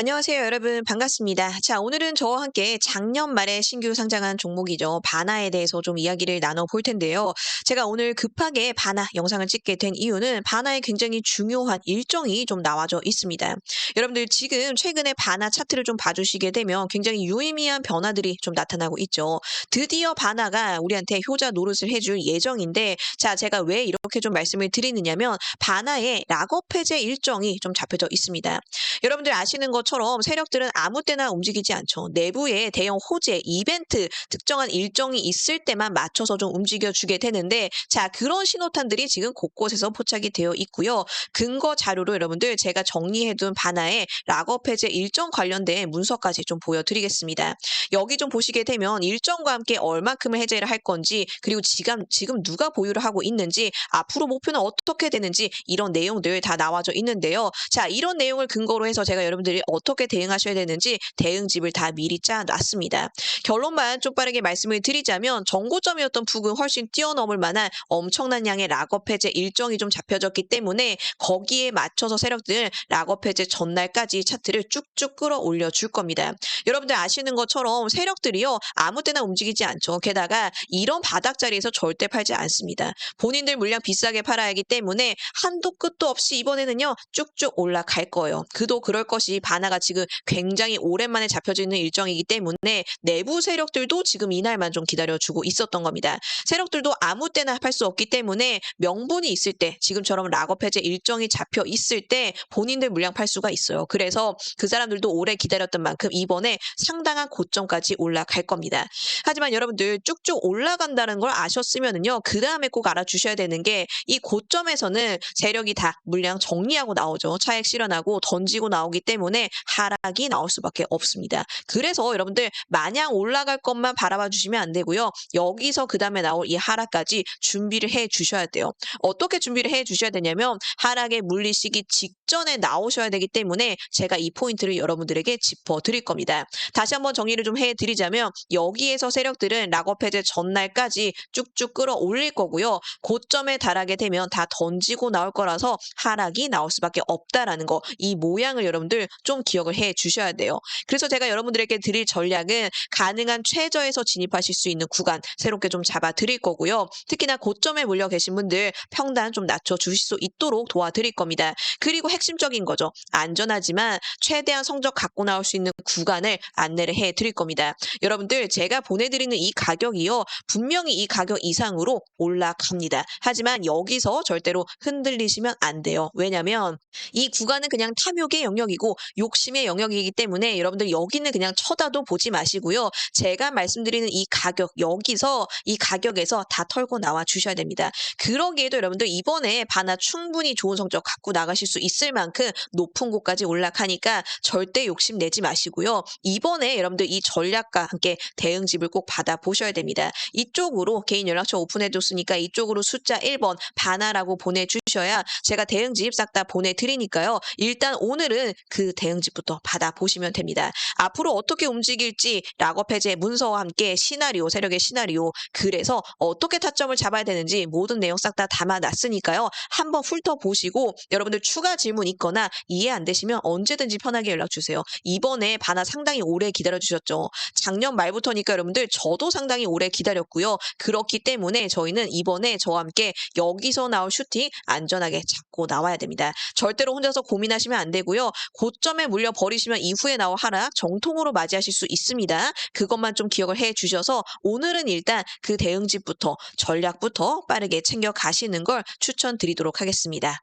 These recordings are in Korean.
안녕하세요, 여러분. 반갑습니다. 자, 오늘은 저와 함께 작년 말에 신규 상장한 종목이죠. 바나에 대해서 좀 이야기를 나눠볼 텐데요. 제가 오늘 급하게 바나 영상을 찍게 된 이유는 바나에 굉장히 중요한 일정이 좀 나와져 있습니다. 여러분들 지금 최근에 바나 차트를 좀 봐주시게 되면 굉장히 유의미한 변화들이 좀 나타나고 있죠. 드디어 바나가 우리한테 효자 노릇을 해줄 예정인데, 자, 제가 왜 이렇게 좀 말씀을 드리느냐면, 바나의 락업 해제 일정이 좀 잡혀져 있습니다. 여러분들 아시는 것 처럼 세력들은 아무 때나 움직이지 않죠. 내부에 대형 호재, 이벤트, 특정한 일정이 있을 때만 맞춰서 좀 움직여 주게 되는데 자, 그런 신호탄들이 지금 곳곳에서 포착이 되어 있고요. 근거 자료로 여러분들 제가 정리해둔 바나의 락업 해제 일정 관련된 문서까지 좀 보여드리겠습니다. 여기 좀 보시게 되면 일정과 함께 얼마큼을 해제를 할 건지 그리고 지금 지금 누가 보유를 하고 있는지 앞으로 목표는 어떻게 되는지 이런 내용들 다 나와져 있는데요. 자, 이런 내용을 근거로 해서 제가 여러분들이 어 떻게 대응하셔야 되는지 대응집을 다 미리 짜놨습니다. 결론만 좀 빠르게 말씀을 드리자면 정고점이었던 북은 훨씬 뛰어넘을 만한 엄청난 양의 락업 해제 일정이 좀 잡혀졌기 때문에 거기에 맞춰서 세력들 락업 해제 전날까지 차트를 쭉쭉 끌어올려 줄 겁니다. 여러분들 아시는 것처럼 세력들이요 아무 때나 움직이지 않죠. 게다가 이런 바닥 자리에서 절대 팔지 않습니다. 본인들 물량 비싸게 팔아야 하기 때문에 한도 끝도 없이 이번에는요 쭉쭉 올라갈 거예요. 그도 그럴 것이 바나가 지금 굉장히 오랜만에 잡혀지는 일정이기 때문에 내부 세력들도 지금 이날만 좀 기다려주고 있었던 겁니다. 세력들도 아무 때나 팔수 없기 때문에 명분이 있을 때 지금처럼 락업 해제 일정이 잡혀 있을 때 본인들 물량 팔 수가 있어요. 그래서 그 사람들도 오래 기다렸던 만큼 이번에 상당한 고점까지 올라갈 겁니다. 하지만 여러분들 쭉쭉 올라간다는 걸 아셨으면은요. 그 다음에 꼭 알아주셔야 되는 게 이 고점에서는 세력이 다 물량 정리하고 나오죠. 차액 실현하고 던지고 나오기 때문에 하락이 나올 수밖에 없습니다. 그래서 여러분들 마냥 올라갈 것만 바라봐 주시면 안 되고요. 여기서 그 다음에 나올 이 하락까지 준비를 해 주셔야 돼요. 어떻게 준비를 해 주셔야 되냐면 하락에 물리시기 직전에 나오셔야 되기 때문에 제가 이 포인트를 여러분들에게 짚어 드릴 겁니다. 다시 한번 정리를 좀 해 드리자면 여기에서 세력들은 락업 해제 전날까지 쭉쭉 끌어올릴 거고요. 고점에 달하게 되면 다 던지고 나올 거라서 하락이 나올 수밖에 없다라는 거. 이 모양을 여러분들 좀 기억을 해 주셔야 돼요. 그래서 제가 여러분들에게 드릴 전략은 가능한 최저에서 진입하실 수 있는 구간 새롭게 좀 잡아 드릴 거고요. 특히나 고점에 물려 계신 분들 평단 좀 낮춰 주실 수 있도록 도와드릴 겁니다. 그리고 핵심적인 거죠. 안전하지만 최대한 성적 갖고 나올 수 있는 구간을 안내를 해 드릴 겁니다. 여러분들 제가 보내드리는 이 가격이요. 분명히 이 가격 이상으로 올라갑니다. 하지만 여기서 절대로 흔들리시면 안 돼요. 왜냐면 이 구간은 그냥 탐욕의 영역이고 욕심 의 영역이기 때문에 여러분들 여기는 그냥 쳐다도 보지 마시고요. 제가 말씀드리는 이 가격 여기서 이 가격에서 다 털고 나와 주셔야 됩니다. 그러기에도 여러분들 이번에 바나 충분히 좋은 성적 갖고 나가실 수 있을 만큼 높은 곳까지 올라가니까 절대 욕심 내지 마시고요. 이번에 여러분들 이 전략과 함께 대응집을 꼭 받아 보셔야 됩니다. 이쪽으로 개인 연락처 오픈해 뒀으니까 이쪽으로 숫자 1번 바나라고 보내주셔야 제가 대응집 싹 다 보내드리니까요. 일단 오늘은 그 대응 집부터 받아 보시면 됩니다. 앞으로 어떻게 움직일지 락업 해제 문서와 함께 시나리오, 세력의 시나리오, 그래서 어떻게 타점을 잡아야 되는지 모든 내용 싹 다 담아놨으니까요. 한번 훑어보시고 여러분들 추가 질문 있거나 이해 안 되시면 언제든지 편하게 연락 주세요. 이번에 바나 상당히 오래 기다려주셨죠. 작년 말부터니까 여러분들 저도 상당히 오래 기다렸고요. 그렇기 때문에 저희는 이번에 저와 함께 여기서 나올 슈팅 안전하게 잡고 나와야 됩니다. 절대로 혼자서 고민하시면 안 되고요. 고점에 물려 버리시면 이후에 나올 하락 정통으로 맞이하실 수 있습니다. 그것만 좀 기억을 해 주셔서 오늘은 일단 그 대응집부터 전략부터 빠르게 챙겨 가시는 걸 추천드리도록 하겠습니다.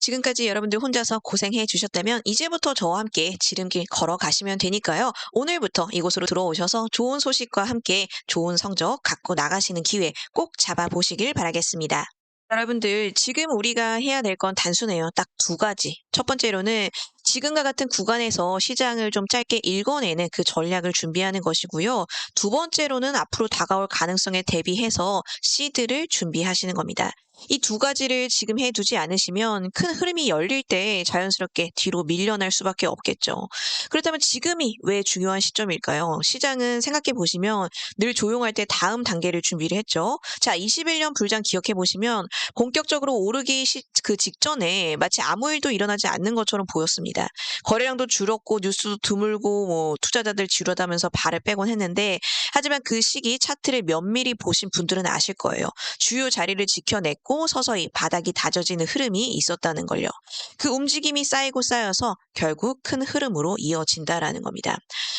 지금까지 여러분들 혼자서 고생해 주셨다면 이제부터 저와 함께 지름길 걸어가시면 되니까요. 오늘부터 이곳으로 들어오셔서 좋은 소식과 함께 좋은 성적 갖고 나가시는 기회 꼭 잡아보시길 바라겠습니다. 여러분들 지금 우리가 해야 될 건 단순해요. 딱 두 가지. 첫 번째로는 지금과 같은 구간에서 시장을 좀 짧게 읽어내는 그 전략을 준비하는 것이고요. 두 번째로는 앞으로 다가올 가능성에 대비해서 시드를 준비하시는 겁니다. 이 두 가지를 지금 해두지 않으시면 큰 흐름이 열릴 때 자연스럽게 뒤로 밀려날 수밖에 없겠죠. 그렇다면 지금이 왜 중요한 시점일까요? 시장은 생각해 보시면 늘 조용할 때 다음 단계를 준비를 했죠. 자, 21년 불장 기억해 보시면 본격적으로 오르기 시, 그 직전에 마치 아무 일도 일어나지 않는 것처럼 보였습니다. 거래량도 줄었고 뉴스도 드물고 뭐 투자자들 지루하다면서 발을 빼곤 했는데 하지만 그 시기 차트를 면밀히 보신 분들은 아실 거예요. 주요 자리를 지켜냈고 서서히 바닥이 다져지는 흐름이 있었다는 걸요. 그 움직임이 쌓이고 쌓여서 결국 큰 흐름으로 이어진다라는 겁니다.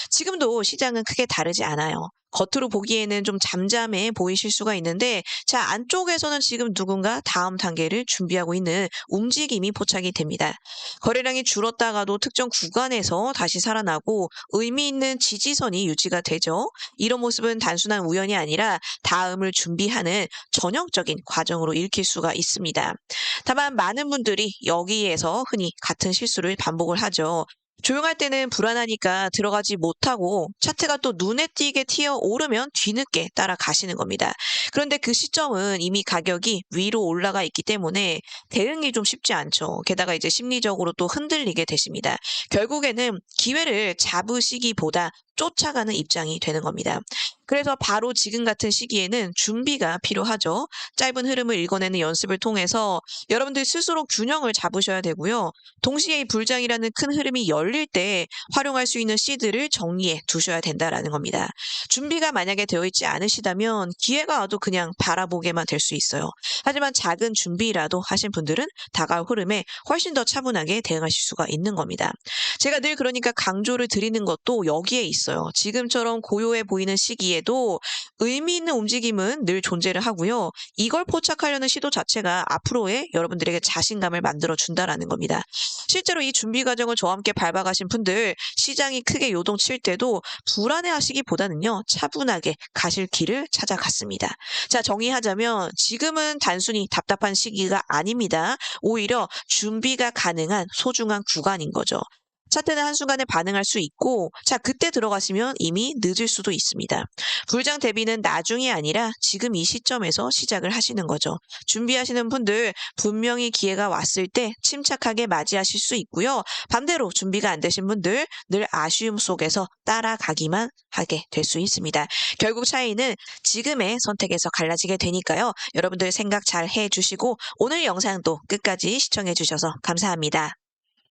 지금도 시장은 크게 다르지 않아요. 겉으로 보기에는 좀 잠잠해 보이실 수가 있는데 자 안쪽에서는 지금 누군가 다음 단계를 준비하고 있는 움직임이 포착이 됩니다. 거래량이 줄었다가도 특정 구간에서 다시 살아나고 의미 있는 지지선이 유지가 되죠. 이런 모습은 단순한 우연이 아니라 다음을 준비하는 전형적인 과정으로 읽힐 수가 있습니다. 다만 많은 분들이 여기에서 흔히 같은 실수를 반복을 하죠. 조용할 때는 불안하니까 들어가지 못하고 차트가 또 눈에 띄게 튀어 오르면 뒤늦게 따라가시는 겁니다. 그런데 그 시점은 이미 가격이 위로 올라가 있기 때문에 대응이 좀 쉽지 않죠. 게다가 이제 심리적으로 또 흔들리게 되십니다. 결국에는 기회를 잡으시기보다 쫓아가는 입장이 되는 겁니다. 그래서 바로 지금 같은 시기에는 준비가 필요하죠. 짧은 흐름을 읽어내는 연습을 통해서 여러분들 스스로 균형을 잡으셔야 되고요. 동시에 이 불장이라는 큰 흐름이 열릴 때 활용할 수 있는 시드를 정리해 두셔야 된다라는 겁니다. 준비가 만약에 되어 있지 않으시다면 기회가 와도 그냥 바라보게만 될 수 있어요. 하지만 작은 준비라도 하신 분들은 다가올 흐름에 훨씬 더 차분하게 대응하실 수가 있는 겁니다. 제가 늘 그러니까 강조를 드리는 것도 여기에 있 어요. 지금처럼 고요해 보이는 시기에도 의미 있는 움직임은 늘 존재를 하고요. 이걸 포착하려는 시도 자체가 앞으로의 여러분들에게 자신감을 만들어 준다라는 겁니다. 실제로 이 준비 과정을 저와 함께 밟아가신 분들 시장이 크게 요동칠 때도 불안해 하시기보다는요. 차분하게 가실 길을 찾아갔습니다. 자, 정의하자면 지금은 단순히 답답한 시기가 아닙니다. 오히려 준비가 가능한 소중한 구간인 거죠. 차트는 한순간에 반응할 수 있고, 자, 그때 들어가시면 이미 늦을 수도 있습니다. 불장 대비는 나중이 아니라 지금 이 시점에서 시작을 하시는 거죠. 준비하시는 분들 분명히 기회가 왔을 때 침착하게 맞이하실 수 있고요. 반대로 준비가 안 되신 분들 늘 아쉬움 속에서 따라가기만 하게 될 수 있습니다. 결국 차이는 지금의 선택에서 갈라지게 되니까요. 여러분들 생각 잘 해주시고 오늘 영상도 끝까지 시청해 주셔서 감사합니다.